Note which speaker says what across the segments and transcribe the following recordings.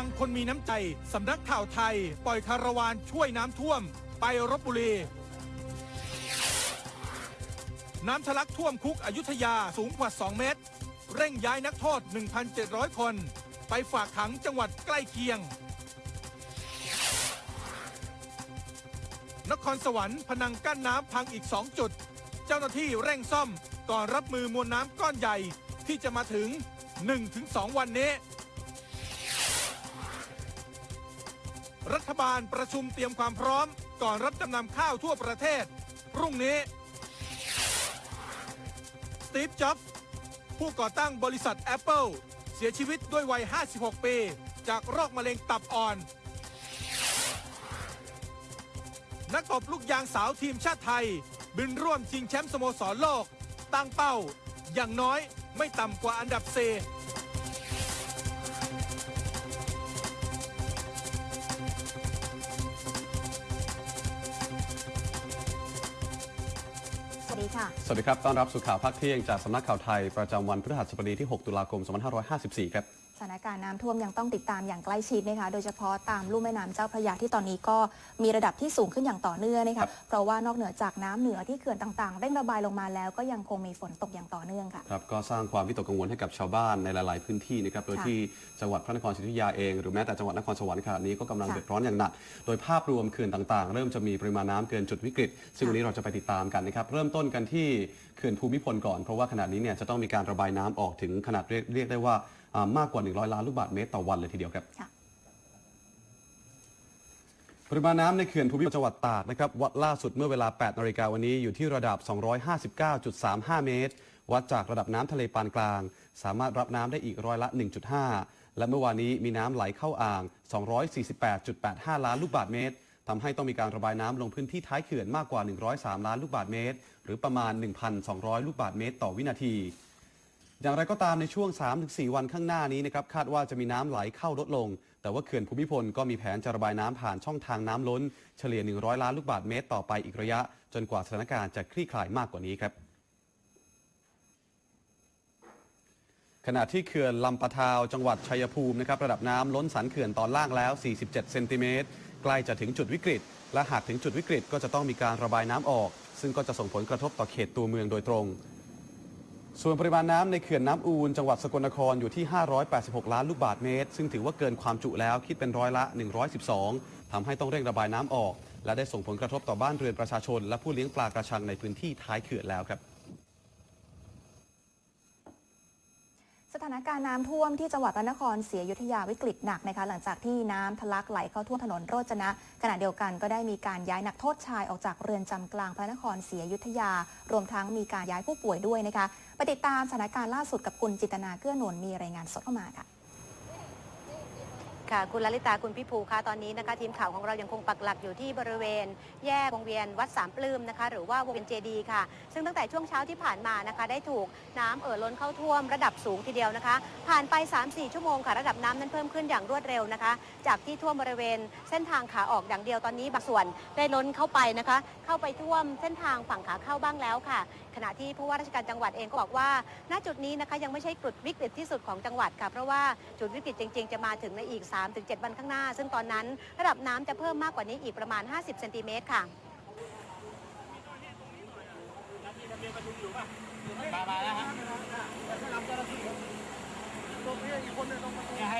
Speaker 1: ลังคนมีน้ำใจ สำนักข่าวไทย ปล่อยคาราวานช่วยน้ำท่วม ไปรบบุรี น้ำทะลักท่วมคุกอยุธยาสูงกว่า 2 เมตร เร่งย้ายนักโทษ 1,700 คน ไปฝากขังจังหวัดใกล้เคียง นครสวรรค์พนังกั้นน้ำพังอีก 2 จุด เจ้าหน้าที่เร่งซ่อมก่อนรับมือมวลน้ำก้อนใหญ่ที่จะมาถึง 1-2 วันนี้ รัฐบาลประชุมเตรียมความพร้อม ก่อนรับจำนำข้าวทั่วประเทศ พรุ่งนี้ สตีฟ จ็อบผู้ก่อตั้งบริษัท Apple เสียชีวิตด้วยวัย 56 ปี จากโรคมะเร็งตับอ่อน นักตบลูกยางสาวทีมชาติไทย บินร่วมชิงแชมป์สโมสรโลก ตั้งเป้า อย่างน้อยไม่ต่ำกว่าอันดับ
Speaker 2: 4 ค่ะ
Speaker 3: สวัสดีครับ ต้อนรับสู่ข่าวภาคเที่ยงจากสำนักข่าวไทย ประจำวันพฤหัสบดีที่ 6 ตุลาคม 2554 ครับา
Speaker 2: นการณ์น้ำท่วมยังต้องติดตามอย่างใกล้ชิดนะคะ โดยเฉพาะตามลุ่มแม่น้ำเจ้าพระยาที่ตอนนี้ก็มีระดับที่สูงขึ้นอย่างต่อเนื่องนะ
Speaker 3: ครั
Speaker 2: คะ
Speaker 3: บ
Speaker 2: เพราะว่านอกเหนือจากน้ำเหนือที่เขื่อนต่างๆเร่งระบายลงมาแล้วก็ยังคงมีฝนตกอย่างต่อเนื่องค่ะ
Speaker 3: ครับ ก็สร้างความวิตกกังวลให้กับชาวบ้านในหลาย ๆ พื้นที่นะครับ โดย
Speaker 2: ค่ะ
Speaker 3: ที่จังหวัดพระนครศรีอยุธยาเองหรือแม้แต่จังหวัดนครสวรรค์ขณะนี้ก็กำลัง
Speaker 2: ค่ะ
Speaker 3: เดือดร้อนอย่างหนัก โดยภาพรวมเขื่อนต่าง ๆ เริ่มจะมีปริมาณน้ำเกินจุดวิกฤต ซึ่ง
Speaker 2: ค่ะ
Speaker 3: วันนี้เราจะไปติดตามกันนะครับ เริ่มต้นกันที่เขื่อนภูมิพลก่อน เพราะว่าขณะนี้เนี่ยจะต้องมีการระบายน้ำออกถึงขนาดเรียกเรียกได้ว่าอ่า มากกว่า 100 ล้านลูกบาศก์เมตรต่อวันเลยทีเดียวครับ
Speaker 2: ค่ะ
Speaker 3: ปริมาณน้ำในเขื่อนภูมิพลจังหวัดตากนะครับวัดล่าสุดเมื่อเวลา 8 นาฬิกาวันนี้อยู่ที่ระดับ 259.35 เมตร วัดจากระดับน้ำทะเลปานกลาง สามารถรับน้ำได้อีกร้อยละ 1.5 และเมื่อวานนี้มีน้ำไหลเข้าอ่าง 248.85 ล้านลูกบาศก์เมตรทำให้ต้องมีการระบายน้ำลงพื้นที่ท้ายเขื่อนมากกว่า 103 ล้านลูกบาศก์เมตร หรือประมาณ 1,200 ลูกบาศก์เมตร ต่อวินาที อย่างไรก็ตามในช่วง 3-4 วันข้างหน้านี้นะครับคาดว่าจะมีน้ำไหลเข้าลดลง แต่ว่าเขื่อนภูมิพลก็มีแผนจะระบายน้ำผ่านช่องทางน้ำล้น เฉลี่ย 100 ล้านลูกบาศก์เมตรต่อไปอีกระยะ จนกว่าสถานการณ์จะคลี่คลายมากกว่านี้ครับขณะที่เขื่อนลำปะทาวจังหวัดชัยภูมินะครับระดับน้ำล้นสันเขื่อนตอนล่างแล้ว 47 เซนติเมตรใกล้จะถึงจุดวิกฤต และหากถึงจุดวิกฤตก็จะต้องมีการระบายน้ำออก ซึ่งก็จะส่งผลกระทบต่อเขตตัวเมืองโดยตรง ส่วนปริมาณน้ำในเขื่อนน้ำอูนจังหวัดสกลนครอยู่ที่ 586 ล้านลูกบาศก์เมตร ซึ่งถือว่าเกินความจุแล้วคิดเป็นร้อยละ 112 ทำให้ต้องเร่งระบายน้ำออก และได้ส่งผลกระทบต่อบ้านเรือนประชาชน และผู้เลี้ยงปลากระชังในพื้นที่ท้ายเขื่อนแล้วครับ
Speaker 2: สถานการณ์น้ำท่วมที่จังหวัดพระนครศรีอยุธยาวิกฤตหนักนะคะหลังจากที่น้ำทะลักไหลเข้าท่วมถนนโรจนะ ขณะเดียวกันก็ได้มีการย้ายนักโทษชายออกจากเรือนจำกลางพระนครศรีอยุธยา รวมทั้งมีการย้ายผู้ป่วยด้วยนะคะไปติดตามสถานการณ์ล่าสุดกับคุณจิตนาเกื้อนนลมีรายงานสดเข้ามาค่ะ
Speaker 4: ค่ะคุณลลิตาคุณพิภูคะตอนนี้นะคะทีมข่าวของเรายังคงปักหลักอยู่ที่บริเวณ แยกวงเวียนวัดสามปลื้มนะคะ หรือว่าวงเวียนเจดีค่ะ ซึ่งตั้งแต่ช่วงเช้าที่ผ่านมานะคะ ได้ถูกน้ำเอ่อล้นเข้าท่วมระดับสูงทีเดียวนะคะ ผ่านไป 3-4 ชั่วโมงค่ะระดับน้ำนั้นเพิ่มขึ้นอย่างรวดเร็วนะคะ จากที่ท่วมบริเวณเส้นทางขาออกอย่างเดียวตอนนี้บางส่วนได้ล้นเข้าไปนะคะ เข้าไปท่วมเส้นทางฝั่งขาเข้าบ้างแล้วค่ะ ขณะที่ผู้ว่าราชการจังหวัดเองก็บอกว่า ณจุดนี้นะคะยังไม่ใช่จุดวิกฤตที่สุดของจังหวัดค่ะเพราะว่าจุดวิกฤตจริง ๆ จะมาถึงในอีก 3-7 วันข้างหน้า ซึ่งตอนนั้นระดับน้ำจะเพิ่มมากกว่านี้อีกประมาณ 50เซนติเมตรค่ะเ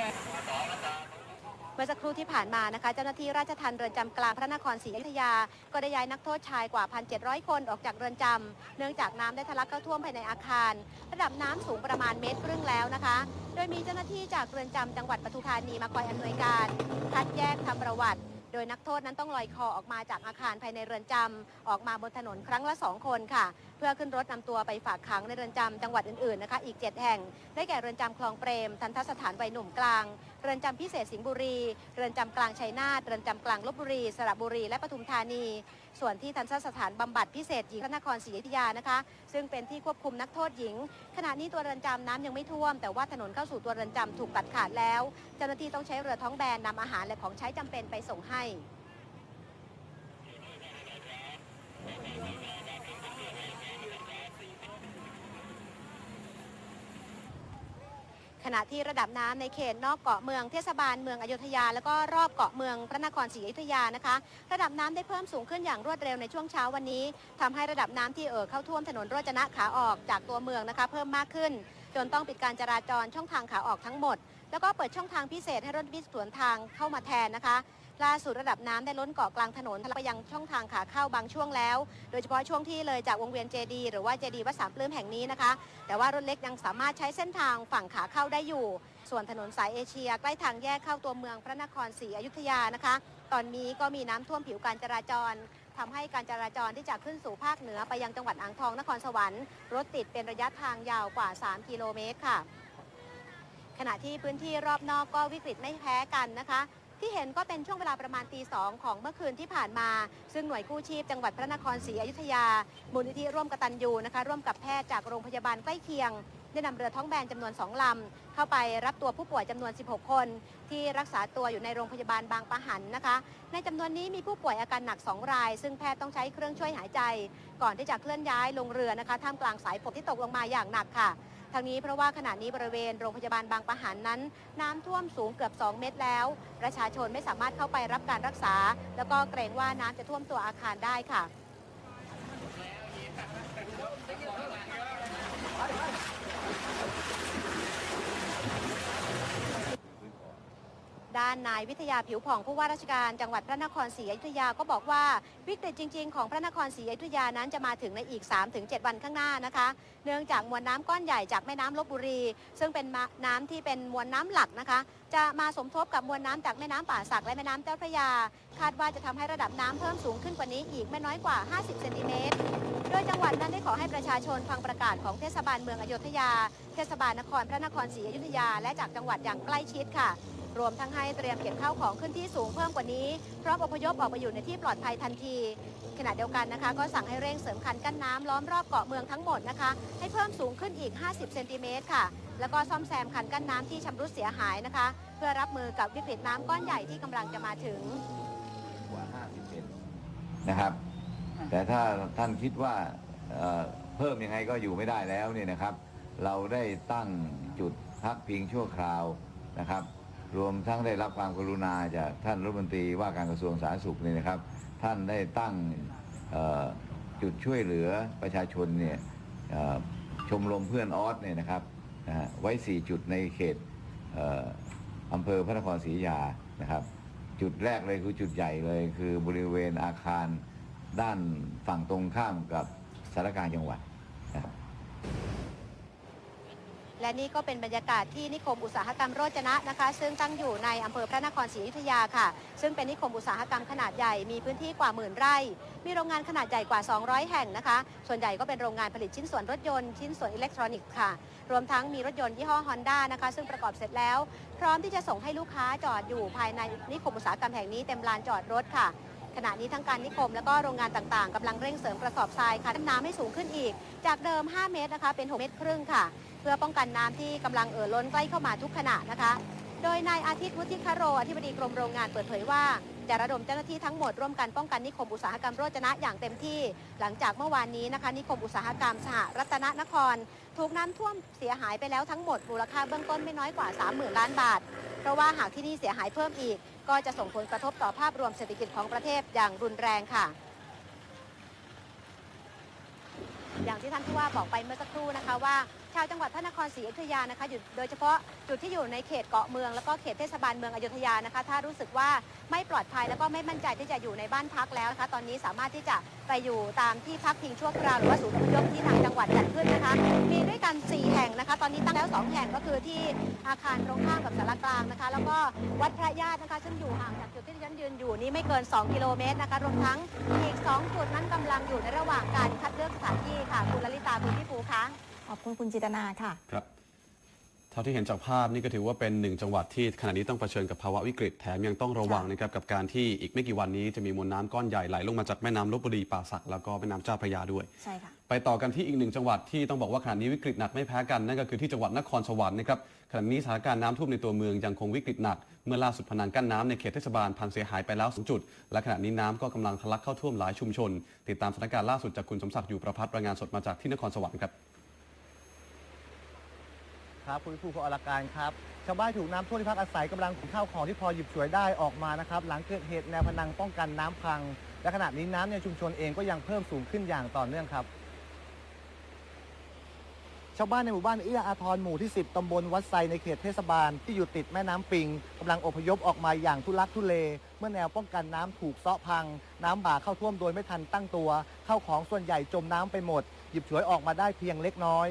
Speaker 4: มื่อสักครู่ที่ผ่านมานะคะ เจ้าหน้าที่ราชทัณฑ์เรือนจำกลางพระนครศรีอยุธยา ก็ได้ย้ายนักโทษชายกว่า 1,700 คนออกจากเรือนจำเนื่องจากน้ำได้ทะลักเข้าท่วมภายในอาคาร ระดับน้ำสูงประมาณเมตรครึ่งแล้วนะคะ โดยมีเจ้าหน้าที่จากเรือนจำจังหวัดปทุมธานีมาคอยอำนวยการ คัดแยกทำประวัติโดยนักโทษนั้นต้องลอยคอออกมาจากอาคารภายในเรือนจำออกมาบนถนนครั้งละ2คนค่ะ พื่อขึ้นรถนำตัวไปฝากขังในเรือนจำจังหวัดอื่นๆนะคะอีก 7 แห่ง ได้แก่เรือนจำคลองเปรม ทันทสถานวัยหนุ่มกลาง เรือนจำพิเศษสิงห์บุรี เรือนจำกลางชัยนาท เรือนจำกลางลบบุรี สระบุรี และปทุมธานี ส่วนที่ทันทสถานบำบัดพิเศษหญิงพระนครศรีอยุธยานะคะ ซึ่งเป็นที่ควบคุมนักโทษหญิง ขณะนี้ตัวเรือนจำน้ำยังไม่ท่วม แต่ว่าถนนเข้าสู่ตัวเรือนจำถูกตัดขาดแล้ว เจ้าหน้าที่ต้องใช้เรือท้องแบนนำอาหารและของใช้จำเป็นไปส่งให้ ขณะที่ระดับน้ำในเขตนอกเกาะเมืองเทศบาลเมืองอยุธยา แล้วก็รอบเกาะเมืองพระนครศรีอยุธยานะคะ ระดับน้ำได้เพิ่มสูงขึ้นอย่างรวดเร็วในช่วงเช้าวันนี้ทำให้ระดับน้ำที่เอ่อเข้าท่วมถนนโรจนะขาออกจากตัวเมืองนะคะ เพิ่มมากขึ้น จนต้องปิดการจราจรช่องทางขาออกทั้งหมด แล้วก็เปิดช่องทางพิเศษให้รถวิ่งสวนทางเข้ามาแทนนะคะ ล่าสุดระดับน้ำได้ล้นเกาะกลางถนนทะลักไปยังช่องทางขาเข้าบางช่วงแล้ว โดยเฉพาะช่วงที่เลยจากวงเวียนเจดีหรือว่าเจดีวัดสามปลื้มแห่งนี้นะคะ แต่ว่ารถเล็กยังสามารถใช้เส้นทางฝั่งขาเข้าได้อยู่ ส่วนถนนสายเอเชีย ใกล้ทางแยกเข้าตัวเมืองพระนครศรีอยุธยานะคะ ตอนนี้ก็มีน้ำท่วมผิวการจราจรทำให้การจราจรที่จะขึ้นสู่ภาคเหนือไปยังจังหวัดอ่างทองนครสวรรค์รถติดเป็นระยะทางยาวกว่า 3 กิโลเมตรค่ะ ขณะที่พื้นที่รอบนอกก็วิกฤตไม่แพ้กันนะคะ ที่เห็นก็เป็นช่วงเวลาประมาณตีสองของเมื่อคืนที่ผ่านมา ซึ่งหน่วยกู้ชีพจังหวัดพระนครศรีอยุธยา มูลนิธิร่วมกตัญญูนะคะร่วมกับแพทย์จากโรงพยาบาลใกล้เคียงได้นำเรือท้องแบนจำนวน 2 ลำ เข้าไปรับตัวผู้ป่วยจำนวน 16 คน ที่รักษาตัวอยู่ในโรงพยาบาลบางปะหันนะคะ ในจำนวนนี้มีผู้ป่วยอาการหนัก 2 ราย ซึ่งแพทย์ต้องใช้เครื่องช่วยหายใจ ก่อนที่จะเคลื่อนย้ายลงเรือนะคะท่ามกลางสายฝนที่ตกลงมาอย่างหนักค่ะ ทางนี้เพราะว่าขณะนี้บริเวณโรงพยาบาลบางปะหันนั้น น้ำท่วมสูงเกือบ 2 เมตรแล้ว ประชาชนไม่สามารถเข้าไปรับการรักษา แล้วก็เกรงว่าน้ำจะท่วมตัวอาคารได้ค่ะ ด้านนายวิทยาผิวผ่องผู้ว่าราชการจังหวัดพระนครศรีอยุธยาก็บอกว่าวิกฤตจริง ๆ ของพระนครศรีอยุธยานั้นจะมาถึงในอีก 3-7 วันข้างหน้านะคะ เนื่องจากมวลน้ำก้อนใหญ่จากแม่น้ำลบบุรี ซึ่งเป็นน้ำที่เป็นมวลน้ำหลักนะคะ จะมาสมทบกับมวลน้ำจากแม่น้ำป่าสักและแม่น้ำเจ้าพระยา คาดว่าจะทำให้ระดับน้ำเพิ่มสูงขึ้นกว่านี้อีกไม่น้อยกว่า 50 เซนติเมตรโดยจังหวัดนั้นได้ขอให้ประชาชนฟังประกาศของเทศบาลเมืองอโยธยา เทศบาลนครพระนครศรีอยุธยา และจากจังหวัดอย่างใกล้ชิดค่ะ รวมทั้งให้เตรียมเก็บข้าวของขึ้นที่สูงเพิ่มกว่านี้พร้อมอพยพออกไปอยู่ในที่ปลอดภัยทันที ขณะเดียวกันนะคะ ก็สั่งให้เร่งเสริมคันกั้นน้ำล้อมรอบเกาะเมืองทั้งหมดนะคะ ให้เพิ่มสูงขึ้นอีก 50 เซนติเมตรค่ะ แล้วก็ซ่อมแซมคันกั้นน้ำที่ชำรุดเสียหายนะคะ เพื่อรับมือกับวิกฤตน้ำก้อนใหญ่ที่กำลังจะมาถึง
Speaker 5: กว่า 50 เซนนะครับ แต่ถ้าท่านคิดว่าเอ่อเพิ่มยังไงก็อยู่ไม่ได้แล้วเนี่ยนะครับ เราได้ตั้งจุดพักพิงชั่วคราวนะครับ รวมทั้งได้รับความกรุณาจากท่านรัฐมนตรีว่าการกระทรวงสาธารณสุขเนี่ยนะครับ ท่านได้ตั้งจุดช่วยเหลือประชาชนเนี่ยชมรมเพื่อนออสเนี่ยนะครับไว้ 4 จุดในเขตเอออำเภอพระนครศรีอยุธยานะครับ จุดแรกเลยคือจุดใหญ่เลย คือบริเวณอาคารด้านฝั่งตรงข้ามกับสารการจังหวัดนะครับ
Speaker 4: และนี่ก็เป็นบรรยากาศที่นิคมอุตสาหกรรมโรจนะนะคะ ซึ่งตั้งอยู่ในอำเภอพระนครศรีอยุธยาค่ะ ซึ่งเป็นนิคมอุตสาหกรรมขนาดใหญ่มีพื้นที่กว่าหมื่นไร่ มีโรงงานขนาดใหญ่กว่า 200 แห่งนะคะ ส่วนใหญ่ก็เป็นโรงงานผลิตชิ้นส่วนรถยนต์ชิ้นส่วนอิเล็กทรอนิกส์ค่ะ รวมทั้งมีรถยนต์ยี่ห้อฮอนด้านะคะ ซึ่งประกอบเสร็จแล้ว พร้อมที่จะส่งให้ลูกค้าจอดอยู่ภายในนิคมอุตสาหกรรมแห่งนี้เต็มลานจอดรถค่ะขณะนี้ทั้งการนิคมและก็โรงงานต่างๆกำลังเร่งเสริมกระสอบทรายค่ะน้ำให้สูงขึ้นอีก จากเดิม 5 เมตรนะคะเป็น 6 เมตรครึ่งค่ะ เพื่อป้องกันน้ำที่กำลังเอ่อล้นใกล้เข้ามาทุกขณะนะคะ โดยนายอาทิตย์วุฒิคโรอธิบดีกรมโรงงานเปิดเผยว่าจะระดมเจ้าหน้าที่ทั้งหมดร่วมกันป้องกันนิคมอุตสาหกรรมโรจนะอย่างเต็มที่ หลังจากเมื่อวานนี้นะคะ นิคมอุตสาหกรรมสหรัตนนคร ถูกน้ำท่วมเสียหายไปแล้วทั้งหมดมูลค่าเบื้องต้นไม่น้อยกว่า 30,000 ล้านบาท เพราะว่าหากที่นี่เสียหายเพิ่มอีก ก็จะส่งผลกระทบต่อภาพรวมเศรษฐกิจของประเทศอย่างรุนแรงค่ะ อย่างที่ท่านผู้ว่าบอกไปเมื่อสักครู่นะคะว่า ชาวจังหวัดพระนครศรีอยุธยานะคะอยู่โดยเฉพาะจุดที่อยู่ในเขตเกาะเมือง แล้วก็เขตเทศบาลเมืองอยุธยานะคะ ถ้ารู้สึกว่าไม่ปลอดภัยแล้วก็ไม่มั่นใจที่จะอยู่ในบ้านพักแล้วนะคะ ตอนนี้สามารถที่จะไปอยู่ตามที่พักพิงชั่วคราวหรือว่าศูนย์อพยพที่ทางจังหวัดจัดขึ้นนะคะ มีด้วยกัน 4 แห่งนะคะ ตอนนี้ตั้งแล้ว 2 แห่งก็คือที่อาคารตรงข้ามกับสารกลางนะคะ แล้วก็วัดพระญาตินะคะ ซึ่งอยู่ห่างจากจุดที่ฉันยืนอยู่นี่ไม่เกิน 2 กิโลเมตรนะคะ รวมทั้งอีก 2 จุดนั้นกำลังอยู่ในระหว่างการคัดเลือกสถานที่ค่ะ คุณลลิตาคุณพี่ปูคะ
Speaker 2: อบคุณคุณจิตนาค่ะ
Speaker 3: ครับ เท่าที่เห็นจากภาพนี่ก็ถือว่าเป็นหนึ่งจังหวัดที่ขณะนี้ต้องเผชิญกับภาวะวิกฤตแถมยังต้องระวังนะครับกับการที่อีกไม่กี่วันนี้จะมีมวลน้ำก้อนใหญ่ไหลลงมาจากแม่น้ำลบบุรีป่าสักแล้วก็แม่น้ำเจ้าพระยาด้วย
Speaker 2: ใช่ค่ะ
Speaker 3: ไปต่อกันที่อีกหนึ่งจังหวัดที่ต้องบอกว่าขณะนี้วิกฤตหนักไม่แพ้กันนั่นก็คือที่จังหวัดนครสวรรค์นะครับขณะนี้สถานการณ์น้ำท่วมในตัวเมืองยังคงวิกฤตหนัก เมื่อล่าสุดพนังกั้นน้ำในเขตเทศบาลพังเสียหายไปแล้วสองจุด และขณะนี้น้ำก็กำลังทะลักเข้าท่วมหลายชุมชน ติดตามสถานการณ์ล่าสุดจากคุณสมศักดิ์อยู่ประพัฒน์รายงานสดมาจากที่นครสวรรค์ครับ
Speaker 6: ครับคุณผู้ผู้อลการครับชาวบ้านถูกน้ำท่วมที่พักอาศัยกำลังขนข้าวของที่พอหยิบฉวยได้ออกมานะครับหลังเกิดเหตุแนวพนังป้องกันน้ำพัง และขณะนี้น้ำในชุมชนเองก็ยังเพิ่มสูงขึ้นอย่างต่อเนื่องครับ ชาวบ้านในหมู่บ้านเอื้ออาทรหมู่ที่ 10 ตำบลวัดไซในเขตเทศบาลที่อยู่ติดแม่น้ำปิงกำลังอพยพออกมาอย่างทุลักทุเล เมื่อแนวป้องกันน้ำถูกเซาะพัง น้ำบ่าเข้าท่วมโดยไม่ทันตั้งตัว เข้าของส่วนใหญ่จมน้ำไปหมด หยิบฉวยออกมาได้เพียงเล็กน้อย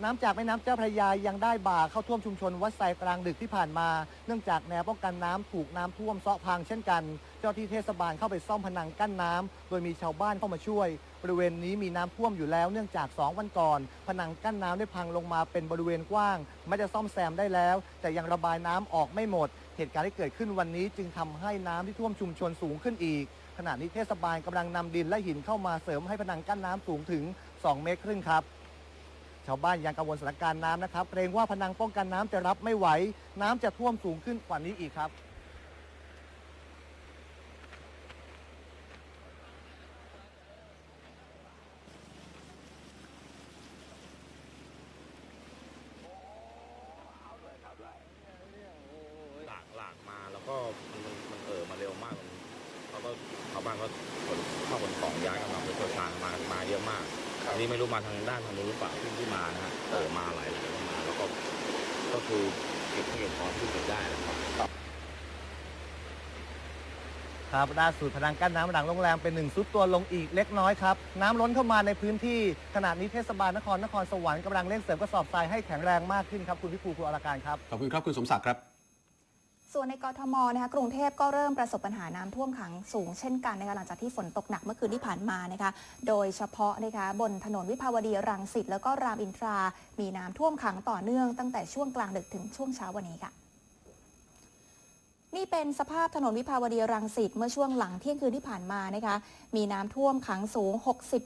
Speaker 6: น้ำจากแม่น้ำเจ้าพระยายังได้บ่าเข้าท่วมชุมชนวัดไซกลางดึกที่ผ่านมา เนื่องจากแนวป้องกันน้ำถูกน้ำท่วมเซาะพังเช่นกัน เจ้าที่เทศบาลเข้าไปซ่อมพนังกั้นน้ำโดยมีชาวบ้านเข้ามาช่วย บริเวณนี้มีน้ำท่วมอยู่แล้ว เนื่องจาก 2 วันก่อน ผนังกั้นน้ำได้พังลงมาเป็นบริเวณกว้าง ไม่จะซ่อมแซมได้แล้ว แต่ยังระบายน้ำออกไม่หมด เหตุการณ์ที่เกิดขึ้นวันนี้จึงทำให้น้ำที่ท่วมชุมชนสูงขึ้นอีกขณะนี้เทศบาลกำลังนำดินและหินเข้ามาเสริมให้ผนังกั้นน้ำสูงถึง 2 เมตรครึ่งครับ ชาวบ้านยังกังวลสถานการณ์น้ำนะครับเกรงว่าพนังป้องกันน้ำจะรับไม่ไหว น้ำจะท่วมสูงขึ้นกว่านี้อีกครับ
Speaker 7: หลากหลากมาแล้วก็มันมันเอ่อมาเร็วมากมันเขาก็ชาวบ้านก็ขนข้าวขนของย้ายกันมาเป็นตัวชางมามาเยอะมากอันนี้ไม่รู้มาทางด้านทางนู้นหรือเปล่าที่ที่มานะฮะเออมาหลายหลายมาแล้วก็ก็ คือเก็บให้เก็บของที่เก็บได้นะครับ
Speaker 6: ครับล่าสุดพนังกั้นน้ำหลังโรงแรมเป็นหนึ่งซุดตัวลงอีกเล็กน้อยครับ น้ำล้นเข้ามาในพื้นที่ขณะนี้เทศบาลนครนครสวรรค์กำลังเร่งเสริมกระสอบทรายให้แข็งแรงมากขึ้นครับ คุณพิภูคุณอลการครับ
Speaker 3: ขอบคุณครับ คุณสมศักดิ์ครับ
Speaker 2: ส่วนในกรทมนะคะกรุงเทพก็เริ่มประสบปัญหาน้ำท่วมขังสูงเช่นกันนะคะหลังจากที่ฝนตกหนักเมื่อคืนที่ผ่านมานะคะโดยเฉพาะนะคะบนถนนวิภาวดีรังสิตแล้วก็รามอินทรา มีน้ำท่วมขังต่อเนื่องตั้งแต่ช่วงกลางดึกถึงช่วงเช้าวันนี้ค่ะนี่เป็นสภาพถนนวิภาวดีรังสิตเมื่อช่วงหลังเที่ยงคืนที่ผ่านมานะคะ มีน้ำท่วมขังสูง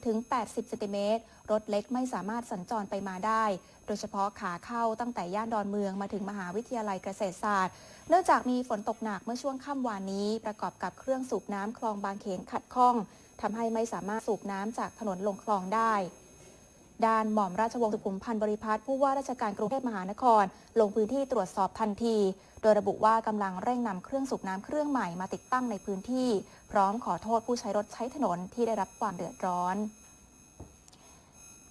Speaker 2: 60-80 เซนติเมตร รถเล็กไม่สามารถสัญจรไปมาได้ โดยเฉพาะขาเข้าตั้งแต่ย่านดอนเมืองมาถึงมหาวิทยาลัยเกษตรศาสตร์ เนื่องจากมีฝนตกหนักเมื่อช่วงค่ำวานนี้ ประกอบกับเครื่องสูบน้ำคลองบางเขนขัดข้องทำให้ไม่สามารถสูบน้ำจากถนนลงคลองได้ด้านหม่อมราชวงศ์สุขุมพันธ์บริพัตรผู้ว่าราชการกรุงเทพมหานคร ลงพื้นที่ตรวจสอบทันที โดยระบุว่ากำลังเร่งนำเครื่องสูบน้ำเครื่องใหม่มาติดตั้งในพื้นที่ พร้อมขอโทษผู้ใช้รถใช้ถนนที่ได้รับความเดือดร้อน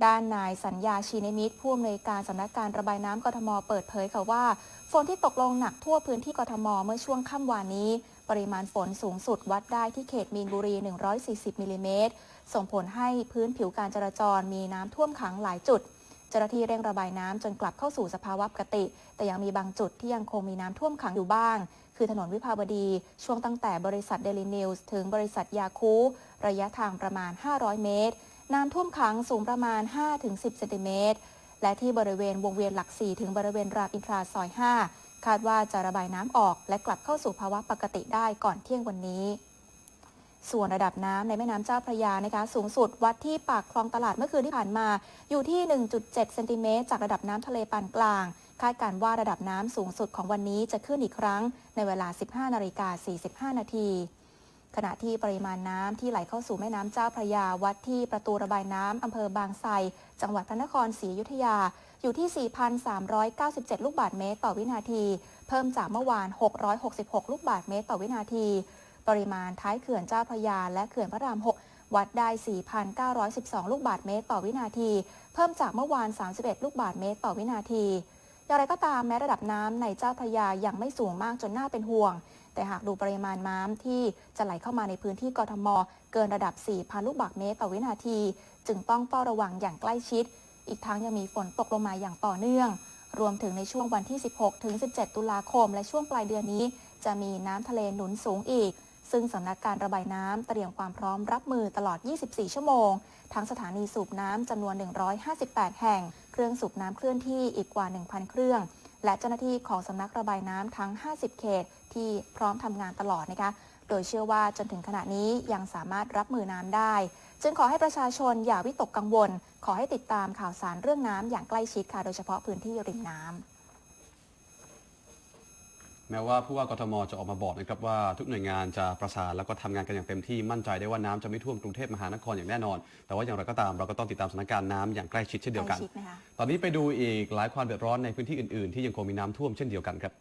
Speaker 2: ด้านนายสัญญาชีนมิตรผู้อำนวยการสำนักการระบายน้ำกทมเปิดเผยค่ะว่า ฝนที่ตกลงหนักทั่วพื้นที่กทมเมื่อช่วงค่ำวานนี้ ปริมาณฝนสูงสุดวัดได้ที่เขตมีนบุรี 140มิลลิเมตรส่งผลให้พื้นผิวการจราจรมีน้ำท่วมขังหลายจุด เจ้าหน้าที่เร่งระบายน้ำจนกลับเข้าสู่สภาวะปกติ แต่ยังมีบางจุดที่ยังคงมีน้ำท่วมขังอยู่บ้าง คือถนนวิภาวดี ช่วงตั้งแต่บริษัทเดลินิวส์ถึงบริษัทยาคู ระยะทางประมาณ 500 เมตร น้ำท่วมขังสูงประมาณ 5-10 เซนติเมตร และที่บริเวณวงเวียนหลัก 4 ถึงบริเวณรามอินทราซอย 5 คาดว่าจะระบายน้ำออกและกลับเข้าสู่ภาวะปกติได้ก่อนเที่ยงวันนี้ ส่วนระดับน้ำในแม่น้ำเจ้าพระยานะคะ สูงสุดวัดที่ปากคลองตลาดเมื่อคืนที่ผ่านมา อยู่ที่ 1.7 เซนติเมตรจากระดับน้ำทะเลปานกลาง คาดการว่าระดับน้ำสูงสุดของวันนี้จะขึ้นอีกครั้งในเวลา 15นาฬิกา45นาที ขณะที่ปริมาณน้ำที่ไหลเข้าสู่แม่น้ำเจ้าพระยาวัดที่ประตูระบายน้ำอำเภอบางไทรจังหวัดพระนครศรีอยุธยา อยู่ที่ 4,397 ลูกบาศก์เมตรต่อวินาที เพิ่มจากเมื่อวาน 666 ลูกบาศก์เมตรต่อวินาที ปริมาณท้ายเขื่อนเจ้าพระยา และเขื่อนพระราม 6 วัดได้ 4,912 ลูกบาศก์เมตรต่อวินาที เพิ่มจากเมื่อวาน 31 ลูกบาศก์เมตรต่อวินาทีอย่างไรก็ตามแม้ระดับน้ำในเจ้าพระยายังไม่สูงมากจนน่าเป็นห่วง แต่หากดูปริมาณน้ำที่จะไหลเข้ามาในพื้นที่กทม เกินระดับ 4,000 ลูกบาศก์เมตรต่อวินาที จึงต้องเฝ้าระวังอย่างใกล้ชิด อีกทั้งยังมีฝนตกลงมาอย่างต่อเนื่อง รวมถึงในช่วงวันที่ 16 ถึง 17 ตุลาคม และช่วงปลายเดือนนี้ จะมีน้ำทะเลหนุนสูงอีกซึ่งสำนักการระบายน้ำเตรียมความพร้อมรับมือตลอด 24 ชั่วโมง ทั้งสถานีสูบน้ำจำนวน 158 แห่ง เครื่องสูบน้ำเคลื่อนที่อีกกว่า 1,000 เครื่อง และเจ้าหน้าที่ของสำนักระบายน้ำทั้ง 50 เขตที่พร้อมทำงานตลอดนะคะ โดยเชื่อว่าจนถึงขณะนี้ยังสามารถรับมือน้ำได้ จึงขอให้ประชาชนอย่าวิตกกังวล ขอให้ติดตามข่าวสารเรื่องน้ำอย่างใกล้ชิดค่ะ โดยเฉพาะพื้นที่ริมน้ำ
Speaker 3: แม้ว่าผู้ว่ากทมจะออกมาบอกนะครับว่าทุกหน่วยงานจะประสานแล้วก็ทำงานกันอย่างเต็มที่มั่นใจได้ว่าน้ำจะไม่ท่วมกรุงเทพมหานครอย่างแน่นอน แต่ว่าอย่างไรก็ตามเราก็ต้องติดตามสถานการณ์น้ำอย่างใกล้ชิดเช่นเดียวกัน
Speaker 2: ใกล้ชิดไหมคะ
Speaker 3: ตอนนี้ไปดูอีกหลายความเดือดร้อนในพื้นที่อื่น ๆ ที่ยังคงมีน้ำท่วมเช่นเดียวกันครับ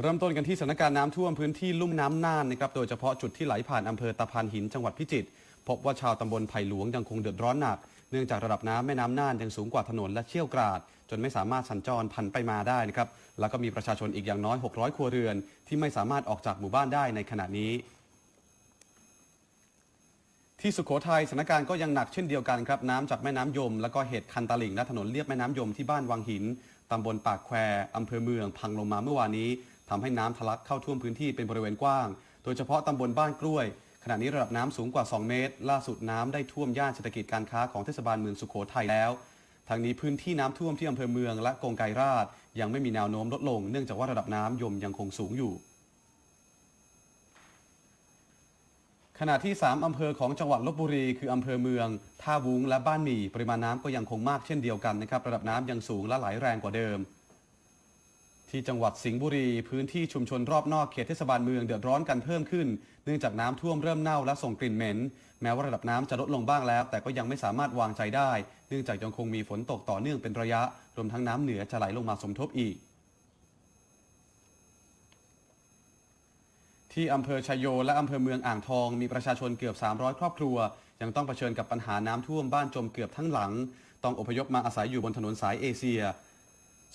Speaker 3: เริ่มต้นกันที่สถานการณ์น้ำท่วมพื้นที่ลุ่มน้ำน่านนะครับโดยเฉพาะจุดที่ไหลผ่านอำเภอตะพานหินจังหวัดพิจิตรพบว่าชาวตำบลไผ่หลวงยังคงเดือดร้อนหนัก เนื่องจากระดับน้ำแม่น้ำน่านยังสูงกว่าถนนและเชี่ยวกราด จนไม่สามารถสัญจรผ่านไปมาได้นะครับแล้วก็มีประชาชนอีกอย่างน้อย 600 ครัวเรือน ที่ไม่สามารถออกจากหมู่บ้านได้ในขณะนี้ที่สุโขทัยสถานการณ์ก็ยังหนักเช่นเดียวกันครับน้ำจากแม่น้ำยม แล้วก็เหตุคันตลิ่งและถนนเลียบแม่น้ำยมที่บ้านวังหินตำบลปากแควอำเภอเมือง พังลงมาเมื่อวานนี้ทำให้น้ำทะลักเข้าท่วมพื้นที่เป็นบริเวณกว้าง โดยเฉพาะตำบลบ้านกล้วย ขณะนี้ระดับน้ำสูงกว่า 2 เมตร ล่าสุดน้ำได้ท่วมย่านเศรษฐกิจการค้าของเทศบาลเมืองสุโขทัยแล้วทางนี้พื้นที่น้ำท่วมที่อำเภอเมืองและกงไกรราช ยังไม่มีแนวโน้มลดลง เนื่องจากว่าระดับน้ำยมยังคงสูงอยู่ ขณะที่ 3 อำเภอของจังหวัดลบบุรี คืออำเภอเมือง ท่าวุ้งและบ้านหมี่ปริมาณน้ำก็ยังคงมากเช่นเดียวกันนะครับ ระดับน้ำยังสูงและไหลแรงกว่าเดิม ที่จังหวัดสิงห์บุรี พื้นที่ชุมชนรอบนอกเขตเทศบาลเมืองเดือดร้อนกันเพิ่มขึ้น เนื่องจากน้ำท่วมเริ่มเน่าและส่งกลิ่นเหม็น แม้ว่าระดับน้ำจะลดลงบ้างแล้ว แต่ก็ยังไม่สามารถวางใจได้ เนื่องจากยังคงมีฝนตกต่อเนื่องเป็นระยะ รวมทั้งน้ำเหนือจะไหลลงมาสมทบอีก ที่อำเภอชายโยและอำเภอเมืองอ่างทอง มีประชาชนเกือบ 300 ครอบครัว ยังต้องเผชิญกับปัญหาน้ำท่วมบ้านจมเกือบทั้งหลัง ต้องอพยพมาอาศัยอยู่บนถนนสายเอเชีย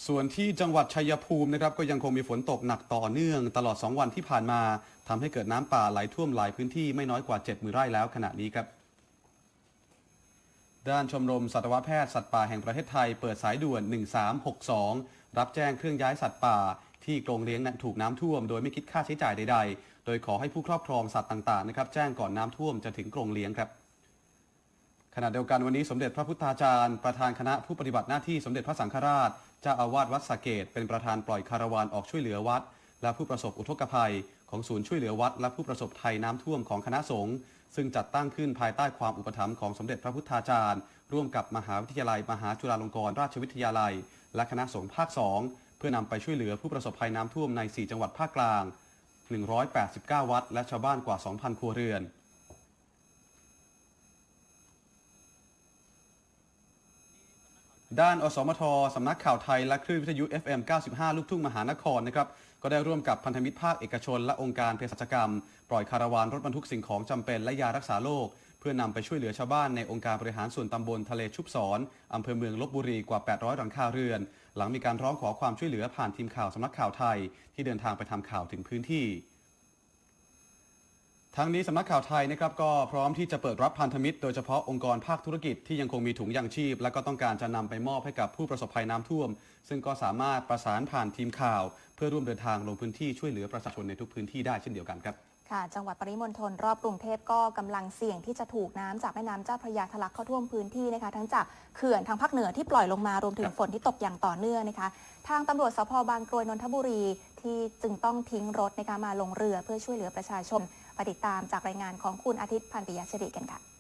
Speaker 3: ส่วนที่จังหวัดชัยภูมินะครับก็ยังคงมีฝนตกหนักต่อเนื่อง ตลอด 2 วันที่ผ่านมาทำให้เกิดน้ำป่าไหลท่วมหลายพื้นที่ไม่น้อยกว่า7มือไร่แล้วขณะนี้ครับ ด้านชมรมสัตวแพทย์สัตว์ป่าแห่งประเทศไทย เปิดสายด่วน 1362 รับแจ้งเครื่องย้ายสัตว์ป่า ที่กรงเลี้ยงนั้นถูกน้ำท่วม โดยไม่คิดค่าใช้จ่ายใด ๆ โดยขอให้ผู้ครอบครองสัตว์ต่างๆนะครับแจ้งก่อนน้ำท่วมจะถึงกรงเลี้ยงครับขณะเดียวกันวันนี้สมเด็จพระพุทธาจารย์ ประธานคณะผู้ปฏิบัติหน้าที่สมเด็จพระสังฆราช เจ้าอาวาสวัดสะเกตเป็นประธานปล่อยคาราวานออกช่วยเหลือวัด และผู้ประสบอุทกภัย ของศูนย์ช่วยเหลือวัด และผู้ประสบภัยน้ำท่วมของคณะสงฆ์ซึ่งจัดตั้งขึ้นภายใต้ความอุปถัมภ์ของสมเด็จพระพุทธาจารย์ ร่วมกับมหาวิทยาลัย มหาจุฬาลงกรณราชวิทยาลัย และคณะสงฆ์ภาค2เพื่อนำไปช่วยเหลือผู้ประสบภัยน้ำท่วมใน 4 จังหวัดภาคกลาง 189 วัด และชาวบ้านกว่า 2,000 ครัวเรือน ด้านอสมทสำนักข่าวไทย และคลื่นวิทยุ FM 95 ลูกทุ่งมหานครนะครับก็ได้ร่วมกับพันธมิตรภาคเอกชน และองค์การเภสัชกรรม ปล่อยคาราวานรถบรรทุกสิ่งของจำเป็นและยารักษาโรคเพื่อนำไปช่วยเหลือชาวบ้านในองค์การบริหารส่วนตำบลทะเลชุบสอนอำเภอเมืองลบบุรีกว่า 800 หลังคาเรือน หลังมีการร้องขอความช่วยเหลือผ่านทีมข่าวสำนักข่าวไทย ที่เดินทางไปทำข่าวถึงพื้นที่ ทั้งนี้สำนักข่าวไทยนะครับก็พร้อมที่จะเปิดรับพันธมิตร โดยเฉพาะองค์กรภาคธุรกิจที่ยังคงมีถุงยางชีพ และก็ต้องการจะนำไปมอบให้กับผู้ประสบภัยน้ำท่วม ซึ่งก็สามารถประสานผ่านทีมข่าว เพื่อร่วมเดินทางลงพื้นที่ช่วยเหลือประชาชนในทุกพื้นที่ได้เช่นเดียวกันครับ
Speaker 2: ค่ะจังหวัดปริมณฑลรอบกรุงเทพก็กำลังเสี่ยงที่จะถูกน้ำจากแม่น้ำเจ้าพระยาทะลักเข้าท่วมพื้นที่นะคะ ทั้งจากเขื่อนทางภาคเหนือที่ปล่อยลงมารวมถึงฝนที่ตกอย่างต่อเนื่องนะคะ ทางตำรวจสพบางกรวยนนทบุรีที่จึงต้องทิ้งรถนะคะมาลงเรือเพื่อช่วยเหลือประชาชน ไปติดตามจากรายงานของคุณอาทิตย์พันปิยะชริกันค่ะ